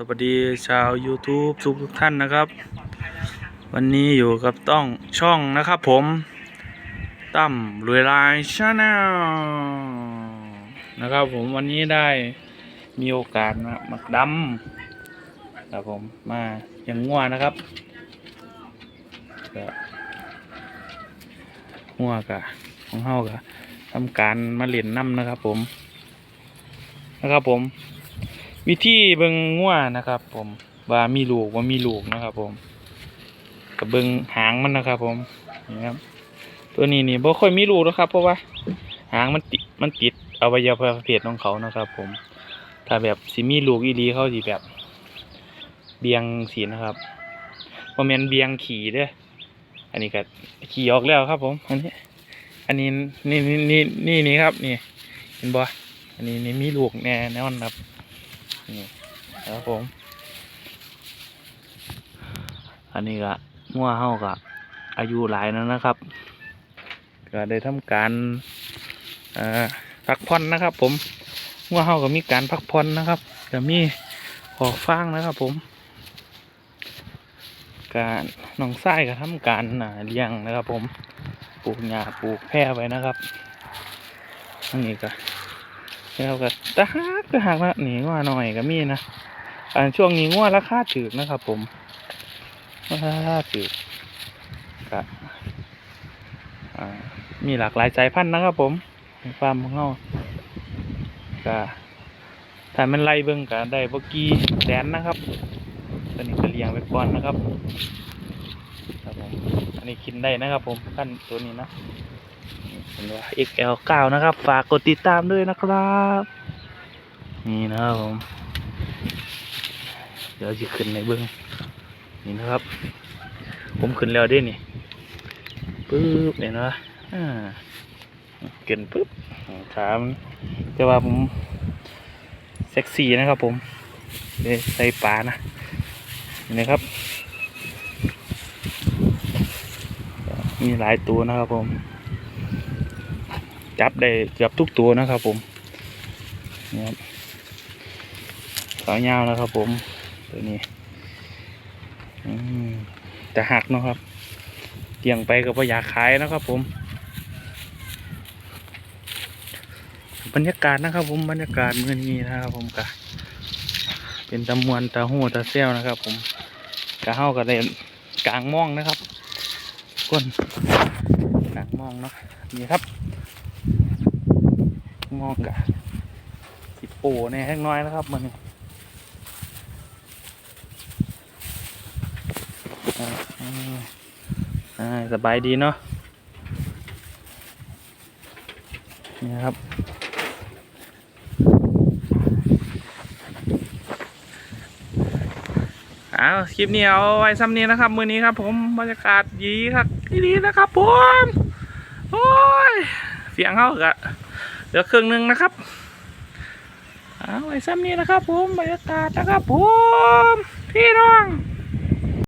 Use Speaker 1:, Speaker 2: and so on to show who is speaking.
Speaker 1: สวัสดีชาว YouTube ทุกทุกท่านนะครับ วันนี้อยู่กับต้องช่องนะครับผมตั้มรวยลายชาแนลนะครับผมวันนี้ได้มีโอกาสมามาดำครับผมมาอย่างง่วนะครับง่วกะของเฮากะทำการมาเล่นน้ำนะครับผมนะครับผม วิธีเบิงงัวนะครับ ผมว่ามีลูกว่ามีลูกนะครับ ผมกับเบิงหางมันนะครับ ผมนี่ครับ ตัวนี้นี่บ่ค่อยมีลูกนะครับ เพราะว่า หางมันติดมันติดอวัยวะเพศของเขานะครับ ผม ถ้าแบบสิมีลูกอีหลีเขาสิแบบ เบียงสีนะครับบ่แม่นเบียงขี่เด้ออันนี้ก็ขี่ออกแล้วครับ ผม อันนี้ อันนี้นี่นี่นี่นี่นี่ครับ นี่ เห็นบ่อันนี้นี่มีลูกแน่แน่นอนครับ นี่ครับผม อันนี้ก็งัวเฮาก็อายุหลายแล้วนะครับ ก็ได้ทำการอพักผ่อนนะครับ ผมงัวเฮาก็มีการพักผ่อนนะครับก็มีออกฟางนะครับ ผมการน้องไส้ก็ทำการเลี้ยงนะครับ ผมปลูกหญ้าปลูกแพร่ไว้นะครับอันนี้ก็ แล้วก็ตะหักตะหักนะหนีว่าหน่อยก็มีนะอันช่วงนี้งัวราคาถือนะครับ ผมราคาถือก็อ่ามีหลากหลายสายพันธุ์นะครับ ผมฟาร์มของเราก็ถ้ามันไล่เบิ่งก็ได้บกี่แสนนะครับตัวนี้ก็เลี้ยงไว้ก่อนนะครับครับผมอันนี้กินได้นะครับ ผมขั้นตัวนี้นะ เป็นว่า XL9 นะครับ ฝากกดติดตามด้วยนะครับ นี่นะครับผม เดี๋ยวจะขึ้นในเบื้องนี่นะครับ ผมขึ้นแล้วด้วยนี่ปึ๊บเนี่ยนะอ่าเกินปึ๊บถามแต่ว่าผมเซ็กซี่นะครับผมเดี๋ยใส่ปลานะนี่นะครับ มีหลายตัวนะครับผม จับได้เกือบทุกตัวนะครับผมนี่ครับสาวยาวนะครับผมตัวนี้อืมจะหักเนาะครับเกี่ยงไปก็บ่อยากขายนะครับผม บรรยากาศนะครับผมบรรยากาศเมื่อนี้นะครับผมกะเป็นตะมวนตะหูตะเซลนะครับ ผมกะเฮาก็ได้กลางม่องนะครับก้นกลางม่องเนาะนี่ครับ มองกะสิโป้เนี่ยแห้งน้อยนะครับมันนี่อ่าอ่าอ่าสบายดีเนาะนี่ครับเอาคลิปนี้เอาไว้ซ้ำนี้นะครับ มือนี้ครับ ผมบรรยากาศดีครับดีนะครับผม โอ้ย เสียงเขากะ เหลือครึ่งหนึ่งนะครับเอาไว้ซ้ำนี้นะครับผมบรรยากาศนะครับผมพี่น้อง